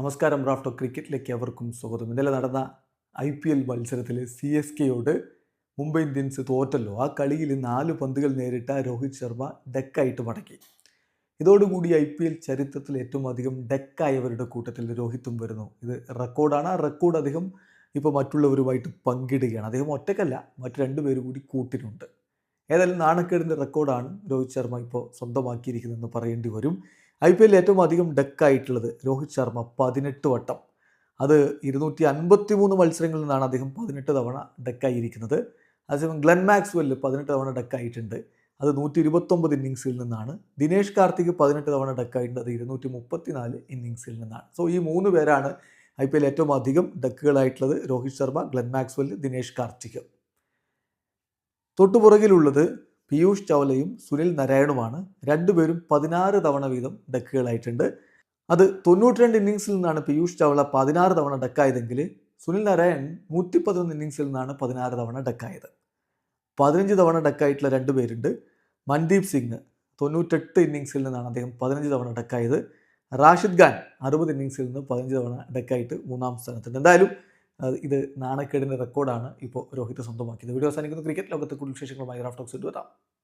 നമസ്കാരം റാഫ്റ്റോ ക്രിക്കറ്റിലേക്ക് അവർക്കും സ്വാഗതം. ഇന്നലെ നടന്ന ഐ പി എൽ മത്സരത്തിൽ സി എസ് കെയോട് മുംബൈ ഇന്ത്യൻസ് തോറ്റല്ലോ. ആ കളിയിൽ നാല് പന്തുകൾ നേരിട്ട രോഹിത് ശർമ്മ ഡെക്കായിട്ട് മടക്കി ഇതോടുകൂടി ഐ പി എൽ ചരിത്രത്തിൽ ഏറ്റവും അധികം ഡെക്കായവരുടെ കൂട്ടത്തിൽ രോഹിത്തും വരുന്നു. ഇത് റെക്കോർഡാണ്. ആ റെക്കോർഡ് അദ്ദേഹം ഇപ്പോൾ മറ്റുള്ളവരുമായിട്ട് പങ്കിടുകയാണ്. അദ്ദേഹം ഒറ്റക്കല്ല മറ്റു രണ്ടുപേരും കൂടി കൂട്ടിനുണ്ട്. ഏതായാലും നാണക്കേടിന്റെ റെക്കോർഡാണ് രോഹിത് ശർമ്മ ഇപ്പോൾ സ്വന്തമാക്കിയിരിക്കുന്നതെന്ന് പറയേണ്ടി വരും. ഐ പി എല്ലിൽ ഏറ്റവും അധികം ഡെക്കായിട്ടുള്ളത് രോഹിത് ശർമ്മ പതിനെട്ട് വട്ടം. അത് ഇരുന്നൂറ്റി അൻപത്തി മൂന്ന് മത്സരങ്ങളിൽ നിന്നാണ് അദ്ദേഹം പതിനെട്ട് തവണ ഡെക്കായിരിക്കുന്നത്. അതേസമയം ഗ്ലെൻ മാക്സ്വെല്ല് പതിനെട്ട് തവണ ഡെക്കായിട്ടുണ്ട്. അത് നൂറ്റി ഇരുപത്തൊമ്പത് ഇന്നിങ്സിൽ നിന്നാണ്. ദിനേഷ് കാർത്തിക് പതിനെട്ട് തവണ ഡെക്കായിട്ടുണ്ട്. അത് ഇരുന്നൂറ്റി മുപ്പത്തി നാല് ഇന്നിങ്സിൽ നിന്നാണ്. സോ ഈ മൂന്ന് പേരാണ് ഐ പി എൽ ഏറ്റവും അധികം ഡെക്കുകളായിട്ടുള്ളത് രോഹിത് ശർമ്മ ഗ്ലെൻ മാക്സ്വെൽ ദിനേഷ് കാർത്തിക്. തൊട്ടുപുറകിലുള്ളത് പീയൂഷ് ചൗലയും സുനിൽ നാരായണുമാണ് രണ്ടുപേരും പതിനാറ് തവണ വീതം ഡക്കുകളായിട്ടുണ്ട്. അത് തൊണ്ണൂറ്റിരണ്ട് ഇന്നിങ്സിൽ നിന്നാണ് പീയൂഷ് ചൗള പതിനാറ് തവണ ഡക്കായതെങ്കിൽ സുനിൽ നാരായൺ നൂറ്റി പതിനൊന്ന് ഇന്നിങ്സിൽ നിന്നാണ് പതിനാറ് തവണ ഡക്കായത്. പതിനഞ്ച് തവണ ഡക്കായിട്ടുള്ള രണ്ട് പേരുണ്ട്. മൻദീപ് സിംഗ് തൊണ്ണൂറ്റെട്ട് ഇന്നിങ്സിൽ നിന്നാണ് അദ്ദേഹം പതിനഞ്ച് തവണ ഡക്കായത്. റാഷിദ് ഖാൻ അറുപത് ഇന്നിങ്സിൽ നിന്ന് പതിനഞ്ച് തവണ ഡക്കായിട്ട് മൂന്നാം സ്ഥാനത്തുണ്ട്. എന്തായാലും ഇത് നാണക്കേടിന്റെ റെക്കോർഡാണ് ഇപ്പോൾ രോഹിത് സ്വന്തമാക്കിയത്. വീഡിയോ അവസാനിക്കുന്നു. ക്രിക്കറ്റ് ലോകത്തെ കൂടുതൽ വിശേഷങ്ങളുമായി റാഫ്റ്റോക്സ് എത്താം.